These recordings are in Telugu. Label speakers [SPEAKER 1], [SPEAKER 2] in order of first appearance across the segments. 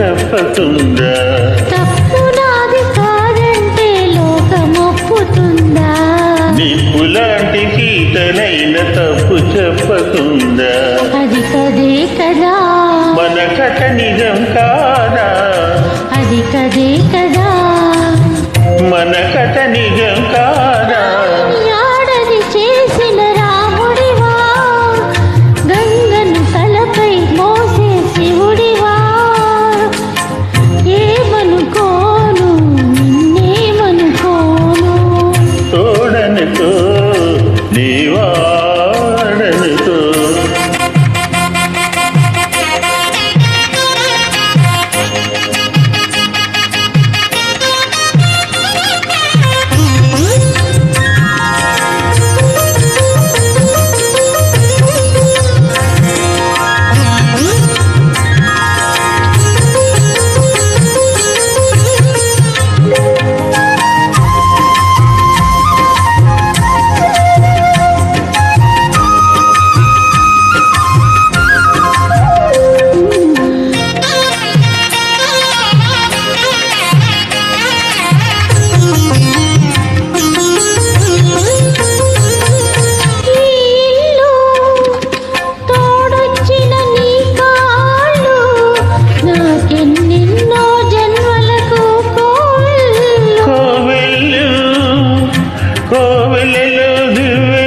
[SPEAKER 1] తప్పతుందా
[SPEAKER 2] తప్పు నాది కాదంటే లోకమొప్పుతుందా?
[SPEAKER 1] నిప్పులాంటి సీతనైన తప్పు చెప్పతుందా
[SPEAKER 2] అది కదే కదా?
[SPEAKER 1] మన కథ నిజం కాదా?
[SPEAKER 2] అది కదే కదా?
[SPEAKER 1] ಕೊಲೆದು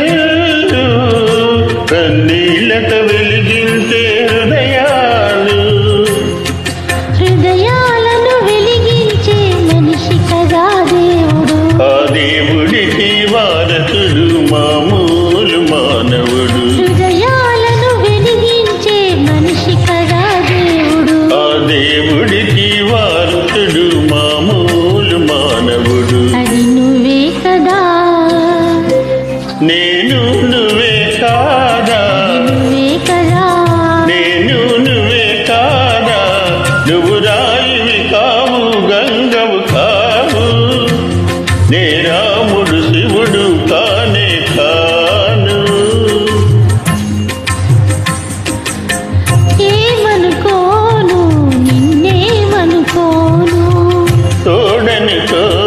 [SPEAKER 2] তো